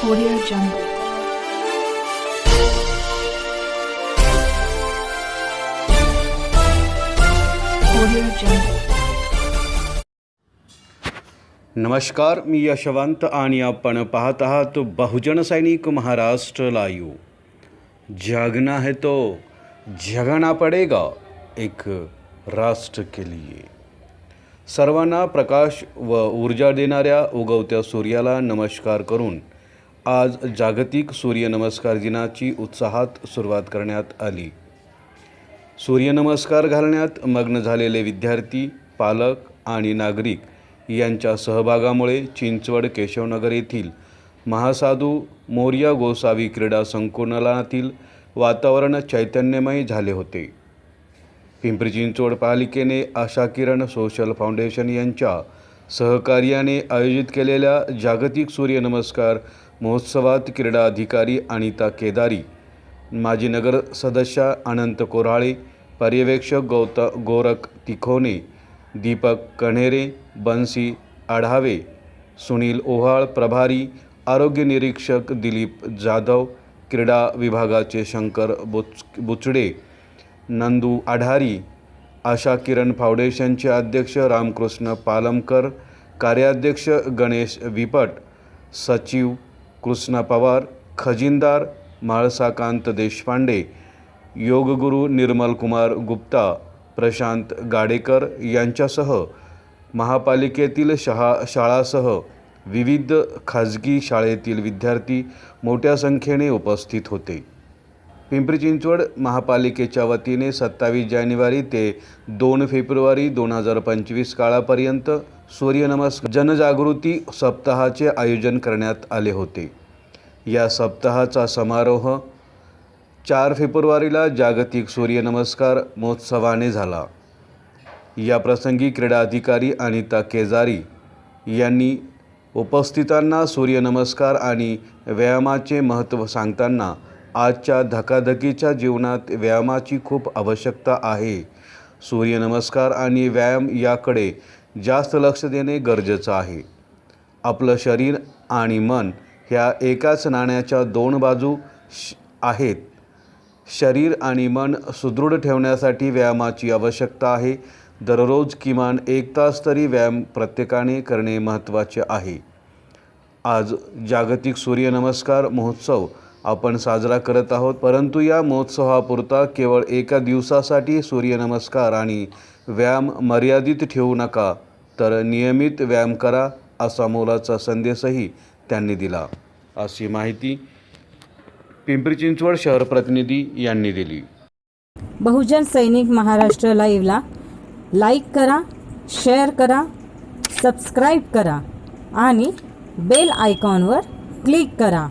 Audio Jungle. Audio Jungle. नमस्कार मी यशवंत आणि आपण पाहत आहात बहुजन सैनिक महाराष्ट्र लायू जागना है तो जगना पडेगा एक राष्ट्र के लिए सर्वांना प्रकाश व ऊर्जा देणाऱ्या उगवत्या सूर्याला नमस्कार करून आज जागतिक सूर्यनमस्कार दिनाची उत्साहात सुरुवात करण्यात आली. सूर्यनमस्कार घालण्यात मग्न झालेले विद्यार्थी पालक आणि नागरिक यांच्या सहभागामुळे चिंचवड केशवनगर येथील महासाधू मोर्या गोसावी क्रीडा संकुलनातील वातावरण चैतन्यमय झाले होते. पिंपरी चिंचवड पालिकेने आशा किरण सोशल फाउंडेशन यांच्या सहकार्याने आयोजित केलेल्या जागतिक सूर्यनमस्कार महोत्सवात क्रीडा अधिकारी अनिता केदारी माजी नगर सदस्य अनंत कोराळे पर्यवेक्षक गौत गोरख तिखोने दीपक कण्हेरे बन्सी आढावे सुनील ओहाळ प्रभारी आरोग्य निरीक्षक दिलीप जाधव क्रीडा विभागाचे शंकर बुच बुचडे नंदू आढारी आशा किरण फाउंडेशनचे अध्यक्ष रामकृष्ण पालमकर कार्याध्यक्ष गणेश विपट सचिव कृष्णा पवार खजिनदार म्हाळसाकांत देशपांडे योगगुरू निर्मलकुमार गुप्ता प्रशांत गाडेकर यांच्यासह महापालिकेतील शहा शाळासह विविध खाजगी शाळेतील विद्यार्थी मोठ्या संख्येने उपस्थित होते. पिंपरी चिंचवड महापालिकेच्या वतीने सत्तावीस जानेवारी ते दोन फेब्रुवारी दोन हजार पंचवीस काळापर्यंत सूर्यनमस्कार जनजागृती सप्ताहाचे आयोजन करण्यात आले होते. या सप्ताहाचा समारोह चार फेब्रुवारीला जागतिक सूर्यनमस्कार महोत्सवाने झाला. या प्रसंगी क्रीडा अधिकारी अनिता केजारी यांनी उपस्थितांना सूर्यनमस्कार आणि व्यायामाचे महत्त्व सांगताना आजच्या धकाधकीच्या जीवनात व्यायामाची खूप आवश्यकता आहे. सूर्यनमस्कार आणि व्यायाम याकडे जास्त लक्ष देणे गरजेचं आहे. आपलं शरीर आणि मन ह्या एकाच नाण्याच्या दोन बाजू श- आहेत. शरीर आणि मन सुदृढ ठेवण्यासाठी व्यायामाची आवश्यकता आहे. दररोज किमान एक तास तरी व्यायाम प्रत्येकाने करणे महत्त्वाचे आहे. आज जागतिक सूर्यनमस्कार महोत्सव आपण साजरा करत आहोत परंतु या महोत्सवापुरता केवळ एका दिवसासाठी सूर्यनमस्कार आणि व्यायाम मर्यादित ठेवू नका. तर नियमित व्यायाम करा असा मोलाचा संदेशही त्यांनी दिला. अशी माहिती पिंपरी चिंचवड शहर प्रतिनिधी यांनी दिली. बहुजन सैनिक महाराष्ट्र लाईव्हला लाईक करा शेअर करा सबस्क्राईब करा आणि बेल आयकॉनवर क्लिक करा.